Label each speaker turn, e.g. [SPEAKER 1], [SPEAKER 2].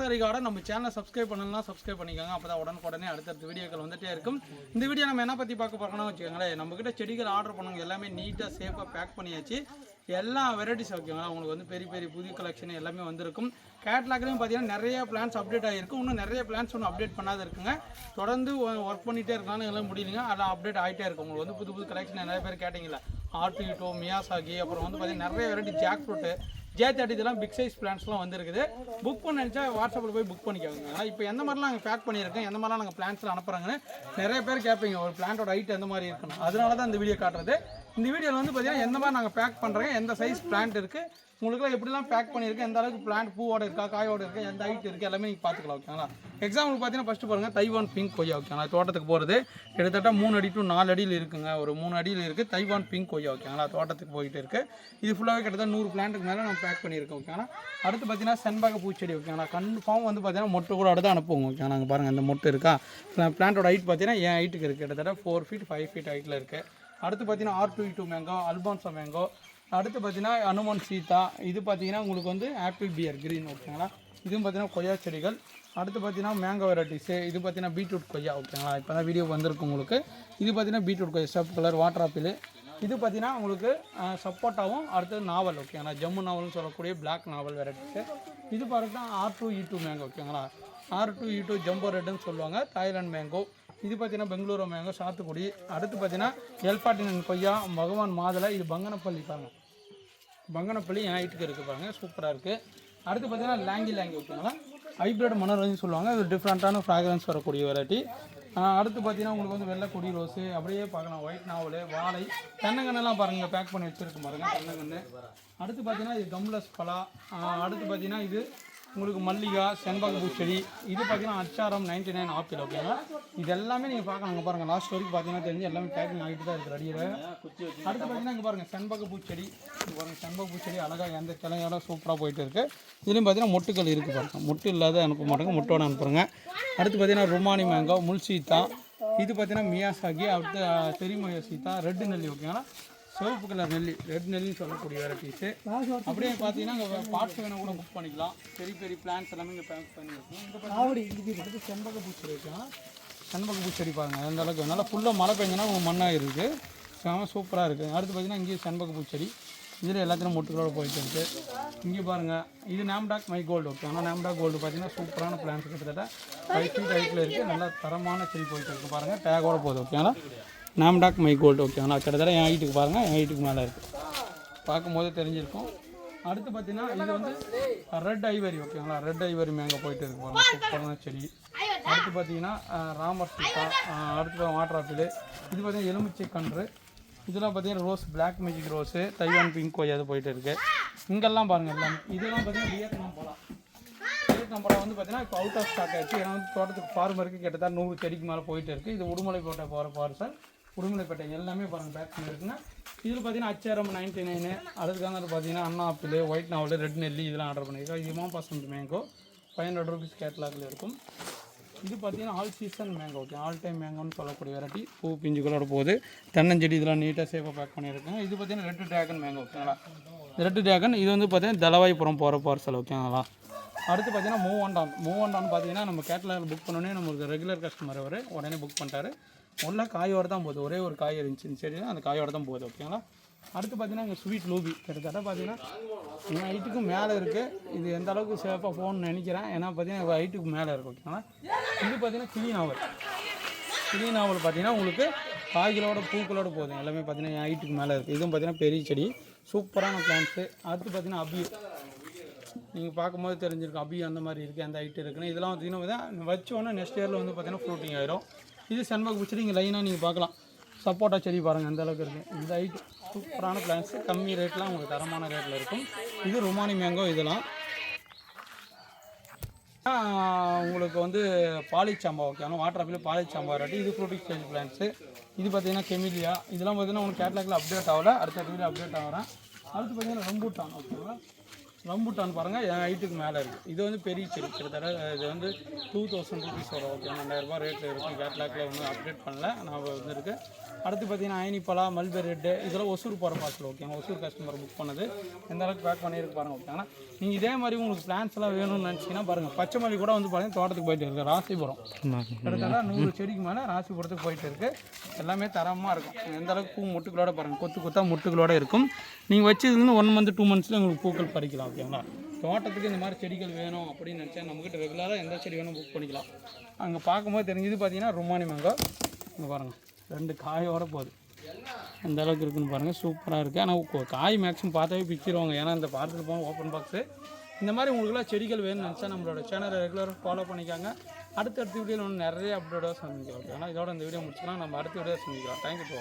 [SPEAKER 1] Nursery நம்ம சேனலை subscribe பண்ணலாம் சப்ஸ்கிரைப் பண்ணிக்கோங்க. அப்போ தான் உடனுக்குடனே அடுத்தடுத்த வீடியோக்கள் வந்துட்டே இருக்கும். இந்த வீடியோ நம்ம என்ன பற்றி பார்க்க போகிறோம்னா வச்சுக்கோங்களேன் நம்மக்கிட்ட செடிகள் ஆர்டர் பண்ணவங்க எல்லாமே நீட்டாக சேஃபாக பேக் பண்ணியாச்சு. எல்லா வெரைட்டிஸ் ஓகேங்களா உங்களுக்கு வந்து பெரிய பெரிய புதிய கலெக்ஷன் எல்லாமே வந்திருக்கும். கேட்லாக்லையும் பார்த்தீங்கன்னா நிறைய பிளான்ஸ் அப்டேட் ஆகிருக்கு இன்னும் நிறைய பிளான்ஸ் ஒன்றும் அப்டேட் பண்ணாத இருக்குங்க. தொடர்ந்து ஒர்க் பண்ணிகிட்டே இருக்காங்க எல்லாம் முடியலைங்க. அதில் அப்டேட் ஆகிட்டே இருக்கும் உங்களுக்கு வந்து புது புது கலெக்ஷன் நிறைய பேர் கேட்டிங்களா ஆர்டிட்டோ மியாசாகி அப்புறம் வந்து பார்த்தீங்கன்னா நிறைய variety jack fruit J thirty இதெல்லாம் பிக் சைஸ் பிளான்ஸ்லாம் வந்துருக்குது. புக் பண்ண நினச்சா வாட்ஸ்அப்பில் போய் புக் பண்ணிக்கோங்க. ஆனால் இப்போ எந்த மாதிரிலாம் நாங்கள் பேக் பண்ணியிருக்கோம் எந்த மாதிரிலாம் நாங்கள் பிளான்ஸ்லாம் அனுப்புகிறாங்கன்னு நிறைய பேர் கேட்பீங்க ஒரு பிளான்ட்டோட ஹைட் எந்த மாதிரி இருக்கணும் அதனால தான் இந்த வீடியோ காட்டுறது. இந்த வீடியோவில் வந்து பார்த்தீங்கன்னா எந்த மாதிரி நாங்கள் பேக் பண்ணுறோங்க எந்த சைஸ் பிளான்ட் இருக்குது உங்களுக்குலாம் எப்படிலாம் பேக் பண்ணியிருக்கேன் எந்த அளவுக்கு பிளான்ட் பூவோட இருக்கா காயோட இருக்கா எந்த ஹைட் இருக்குது எல்லாமே நீங்கள் பார்த்துக்கலாம் ஓகேங்களா எக்ஸாம்பிள் பார்த்தீங்கன்னா ஃபஸ்ட்டு பாருங்கள் தைவான் பிங்க் கொய்யா ஓகேங்களா தோட்டத்துக்கு போகிறது கிட்டத்தட்ட மூணு அடி டு நாலு அடியில் இருக்குங்க ஒரு மூணு அடியில் இருக்குது தைவான் பிங்க் கொய்யா ஓகேங்களா தோட்டத்துக்கு போயிட்டு இருக்குது இது ஃபுல்லாகவே கிட்டத்தட்ட நூறு பிளான்ட்டுக்கு மேலே நம்ம பேக் பண்ணியிருக்கோம் ஓகேங்களா அடுத்து பார்த்தீங்கன்னா செண்பக பூச்செடி ஓகேங்களா கன்ஃபார்ம் வந்து பார்த்தீங்கன்னா மொட்டை கூட அடுத்து அனுப்புவோம் ஓகேங்களா நாங்கள் பாருங்கள் அந்த மொட்டை இருக்கா? பிளான்ட்டோட ஹைட் பார்த்தீங்கன்னா என் ஹைட்டுக்கு இருக்குது கிட்டத்தட்ட ஃபோர் ஃபீட் ஃபைவ் ஃபீட் ஹைட்டில் இருக்குது அடுத்து பார்த்தீங்கன்னா R two two mango Alphonso mango அடுத்து பார்த்தீங்கன்னா அனுமன் சீதா இது பார்த்தீங்கன்னா உங்களுக்கு வந்து ஆப்பிள் பியர் க்ரீன் ஓகேங்களா இதுவும் பார்த்தீங்கன்னா கொய்யா செடிகள். அடுத்து பார்த்தீங்கன்னா மேங்கோ வெரைட்டிஸு இது பார்த்தீங்கன்னா பீட்ரூட் கொய்யா ஓகேங்களா இப்போ தான் வீடியோ வந்திருக்கு உங்களுக்கு. இது பார்த்தீங்கன்னா பீட்ரூட் கொய்யா ஸ்டெப் கலர் வாட்டர் ஆப்பிள் இது பார்த்தீங்கன்னா உங்களுக்கு சப்போட்டாவும் அடுத்தது நாவல் ஓகேங்களா ஜம்மு நாவல்னு சொல்லக்கூடிய பிளாக் நாவல் வெரைட்டிஸு இது பார்த்தீங்கன்னா R two E two mango ஓகேங்களா R two E two jumbo ரெட்டுன்னு சொல்லுவாங்க. தாய்லாண்ட் மேங்கோ இது பார்த்தீங்கன்னா பெங்களூர் மேங்கோ சாத்துக்குடி. அடுத்து பார்த்தீங்கன்னா எல்பாட்டினன் கொய்யா பகவான் மாதுளை இது பங்கனப்பள்ளி பாருங்க. பங்கனப்பள்ளி என் ஹைட்டுக்கு இருக்குது பாருங்க சூப்பராக இருக்குது அடுத்து பார்த்தீங்கன்னா லாங்கி லாங்கி ஓகேங்களா ஹைப்ரிட் மனோரஞ்சுன்னு சொல்லுவாங்க இது டிஃப்ரெண்ட்டான ஃப்ராக்ரன்ஸ் வரக்கூடிய வெரைட்டி அடுத்து பார்த்தீங்கன்னா உங்களுக்கு வந்து வெள்ளை கொடி ரோஸு அப்படியே பார்க்கலாம் ஒயிட் நாவல் வாழை. தென்னங்கன்னெல்லாம் பாருங்கள் பேக் பண்ணி வச்சுருக்கு பாருங்கள் தென்னங்கன்று அடுத்து பார்த்தீங்கன்னா இது கம்லஸ் பலா. அடுத்து பார்த்தீங்கன்னா இது உங்களுக்கு மல்லிகா செண்பக பூச்செடி இது பார்த்தீங்கன்னா அச்சாரம் நைன்டி நைன் ஆப்பிள் ஓகேங்களா இது எல்லாமே நீங்கள் பார்க்கலாம் அங்கே பாருங்கள் லாஸ்ட் வரைக்கும் பார்த்தீங்கன்னா தெரிஞ்சு எல்லாமே பேக்கிங் ஆகிட்டு தான் இருக்குது அடியில் அடுத்து பார்த்தீங்கன்னா இங்கே பாருங்கள் செண்பக பூச்செடி. இங்கே பாருங்கள் செண்பக பூச்செடி அழகாக எந்த கிளையோட சூப்பராக போயிட்டு இருக்குது இதுலேயும் பார்த்தீங்கன்னா மொட்டுக்கள் இருக்குது பாருங்கள் மொட்டு இல்லாத அனுப்ப மாட்டேங்க மொட்டோட அனுப்புகிறேங்க அடுத்து பார்த்தீங்கன்னா ருமானி மேங்கோ முல்சீத்தா இது பார்த்தீங்கன்னா மியாசாகி அடுத்து தெரிமொழிய சீதா ரெட்டு நெல்லி ஓகேங்களா சிவப்பு கலர் நெல்லி ரெட் நெல்லின்னு சொல்லக்கூடிய வெரைட்டிஸு அப்படியே பார்த்தீங்கன்னா இங்கே பார்ட்ஸ் வேணும் கூட புக் பண்ணிக்கலாம். பெரிய பெரிய பிளான்ஸ் எல்லாமே இங்கே பேக் பண்ணி அடுத்து செண்பக பூச்செடி வைக்கலாம் செண்பக பூச்செடி பாருங்கள் அந்த அளவுக்கு? நல்லா ஃபுல்லாக மழை பெஞ்சனா மண்ணாக இருக்குது செம சூப்பராக இருக்குது அடுத்து பார்த்தீங்கன்னா இங்கேயும் செண்பக பூச்செடி இதில் எல்லாத்தையும் மொட்டுகளோட போயிட்டு இருக்கு. இங்கே பாருங்கள் இது நாம்டாக் மை கோல்டு ஓகே ஆனால் நாம்டாக் கோல்டு பார்த்தீங்கன்னா சூப்பரான பிளான்ஸ் கிட்டத்தட்ட ஃபைவ் ஃபீட் ஹைட்டில் இருக்குது நல்லா தரமான செடி போயிட்டு இருக்கு பாருங்கள் டேகோட போகுது ஓகேங்களா நாம் டாக் மை கோல்டு ஓகேங்களா கிட்டத்தட்ட என் ஹைட்டுக்கு பாருங்கள் என் ஹைட்டுக்கு மேலே இருக்குது பார்க்கும்போது தெரிஞ்சிருக்கும். அடுத்து பார்த்தீங்கன்னா இது வந்து ரெட் ஐவரி ஓகேங்களா ரெட் ஐவரி மேங்கே போயிட்டு இருக்கு பாருங்கள் சூப்பரான செடி. அடுத்து பார்த்தீங்கன்னா ராமர் சீட்டா அடுத்து வாட்டர் ஆப்பிள் இது பார்த்தீங்கன்னா எலுமிச்சை கன்று. இதெல்லாம் பார்த்தீங்கன்னா rose black magic rose Taiwan pink கொய்யா அது போயிட்டு இருக்கு. இங்கெல்லாம் பாருங்கள் எல்லாமே. இதெல்லாம் பார்த்தீங்கன்னா வியட்நாம் போலாம் வியட்நாம் வந்து பார்த்தீங்கன்னா இப்போ அவுட் ஆஃப் ஸ்டாக் ஆயிடுச்சு. ஏன்னா வந்து தோட்டத்துக்கு ஃபார்மருக்கு கிட்டத்தட்ட நூறு செடிக்கு மேலே போயிட்டு இருக்குது இது கோட்டை போகிற பார்சல் உடுமலைப்பேட்டை எல்லாமே பாருங்கள் பேக் பண்ணியிருக்குன்னா இதில் பார்த்தீங்கன்னா அச்சாரம் நைன்டி நைனு அதுக்காக பார்த்தீங்கன்னா அண்ணா ஆப்பிள் ஒயிட் நாவல் ரெட் நெல்லி இதெல்லாம் ஆர்டர் பண்ணியிருக்கோம் இது இமாம் மேங்கோ ஃபைவ் ஹண்ட்ரட் ருபீஸ் கேட்லாகில் இருக்கும். இது பார்த்தீங்கன்னா all season mango okay all time மேங்கோன்னு சொல்லக்கூடிய வெரைட்டி பூ பிஞ்சுகளோட போகுது. தென்னஞ்செடி இதெல்லாம் நீட்டாக சேஃபாக பேக் பண்ணியிருக்காங்க இது பார்த்தீங்கன்னா ரெட் ட்ராகன் மேங்கோ ஓகேங்களா ரெட் ட்ராகன் இது வந்து பார்த்தீங்கன்னா தலவாய்புரம் போகிற பார்சல் ஓகேங்களா அடுத்து பார்த்தீங்கன்னா மூவ் ஒன் மூவ் ஒன் பார்த்தீங்கன்னா நம்ம கேட்லாக் புக் பண்ணோன்னே நம்மளுக்கு ரெகுலர் கஸ்டமர் அவர் உடனே புக் பண்ணிட்டாரு. ஒன்றா காயோட தான் போகுது. ஒரே ஒரு காய் இருந்துச்சு. சரி அந்த காயோட தான் போகுது. ஓகேங்களா அடுத்து பார்த்தீங்கன்னா இங்கே ஸ்வீட் லூபி கிட்டத்தட்ட பார்த்தீங்கன்னா என் ஹைட்டுக்கும் மேலே இருக்குது இது எந்த அளவுக்கு சேஃபாக ஃபோன் நினைக்கிறேன். ஏன்னா பார்த்தீங்கன்னா ஹைட்டுக்கு மேலே இருக்குது ஓகேங்களா இது பார்த்தீங்கன்னா கிளி நாவல். கிளி நாவல் பார்த்தீங்கன்னா உங்களுக்கு காய்களோட பூக்களோட போதும் எல்லாமே பார்த்தீங்கன்னா என் ஹைட்டுக்கு மேலே இருக்குது இதுவும் பார்த்தீங்கன்னா பெரிய செடி. சூப்பரான பிளான்ஸு அடுத்து பார்த்தீங்கன்னா அபியூ நீங்கள் பார்க்கும்போது தெரிஞ்சிருக்கும் அபி அந்த மாதிரி இருக்குது அந்த ஹைட் இருக்குன்னு. இதெல்லாம் பார்த்தீங்கன்னா வச்சோன்னே நெக்ஸ்ட் இயரில் வந்து பார்த்தீங்கன்னா ஃப்ளூட்டிங் ஆயிரும். இது செண்பக பிடிச்சி நீங்கள் லைனாக நீங்கள் பார்க்கலாம். சப்போட்டா செடி பாருங்கள் அந்த அளவுக்கு இருக்குது இந்த ஹைட் சூப்பரான பிளான்ஸ் கம்மி ரேட்டில் உங்களுக்கு தரமான ரேட்டில் இருக்கும். இது ருமானி மேங்கோ இதெல்லாம். உங்களுக்கு வந்து பாலிச்சாம்பா ஓகே ஆனால் வாட்டர் ஆப்பிள் பாலிச்சாம்பா ரெட்டி இது ஃப்ரூட்டிக் ஸ்டேஜ் பிளான்ஸு இது பார்த்தீங்கன்னா கெமிலியா. இதெல்லாம் பார்த்தீங்கன்னா உங்களுக்கு கேட்லாக்கில் அப்டேட் ஆகலை. அடுத்த வீடியோ அப்டேட் ஆகிறேன் அடுத்து பார்த்தீங்கன்னா ரம்பூட்டான் ஓகேவா ரம்புட்டான் பாருங்கள் என் ஹைட்டுக்கு மேலே இருக்குது இது வந்து பெரிய செடி கிட்டத்தட்ட இது வந்து டூ தௌசண்ட் ருபீஸ் வரும் ஓகே ரெண்டாயிரரூபா ரேட்டில் இருக்கும் கேட்லாக்ல ஒன்றும் அப்டேட் பண்ணல நான் வந்துருக்கு. அடுத்து பார்த்தீங்கன்னா ஐனிப்பலா மல்பெரி ரெட்டு இதெல்லாம் ஒசூர் போகிற பார்சல் ஓகேங்க ஒசூர் கஸ்டமர் புக் பண்ணது. எந்த அளவுக்கு பேக் பண்ணியிருக்கு ஓகே ஆனால் நீங்கள் இதே மாதிரி உங்களுக்கு பிளான்ஸ் எல்லாம் வேணும்னு நினச்சிங்கன்னா பாருங்கள் பச்சை மல்லி கூட வந்து பார்த்தீங்கன்னா தோட்டத்துக்கு போயிட்டு இருக்கு ராசிபுரம் கிட்டத்தட்ட நூறு செடிக்கு மேலே ராசிபுரத்துக்கு போயிட்டு இருக்கு. எல்லாமே தரமாக இருக்கும். எந்த அளவுக்கு பூ முட்டுகளோட பாருங்கள் கொத்து கொத்தா முட்டுகளோட இருக்கும். நீங்கள் வச்சதுலேருந்து ஒன் மந்த் டூ மந்த்ஸில் உங்களுக்கு பூக்கள் பறிக்கலாம். ஓகேங்களா? தோட்டத்துக்கு இந்த மாதிரி செடிகள் வேணும் அப்படின்னு நினச்சா நம்மக்கிட்ட ரெகுலராக எந்த செடி வேணும் புக் பண்ணிக்கலாம். அங்கே பார்க்கும்போது தெரிஞ்சது பார்த்தீங்கன்னா ருமானி மேங்கோ இங்கே பாருங்கள் ரெண்டு காயோட போகுது. எந்த அளவுக்கு இருக்குன்னு பாருங்கள் சூப்பராக இருக்குது ஆனால் காய் மேக்ஸிமம் பார்த்தாவே பிச்சிருவாங்க. ஏன்னா இந்த பார்சல் போகும் ஓப்பன் பாக்ஸு இந்த மாதிரி உங்களுக்குலாம் செடிகள் வேணும்னு நினச்சா நம்மளோட சேனலை ரெகுலராக ஃபாலோ பண்ணிக்காங்க. அடுத்தடுத்த வீடியோவில் ஒன்று நிறைய அப்டேட்டாக சந்திக்கலாம். ஓகே ஆனால் இதோட இந்த வீடியோ முடிச்சுக்கலாம். நம்ம அடுத்த வீடியோ சந்திக்கலாம். Thank you to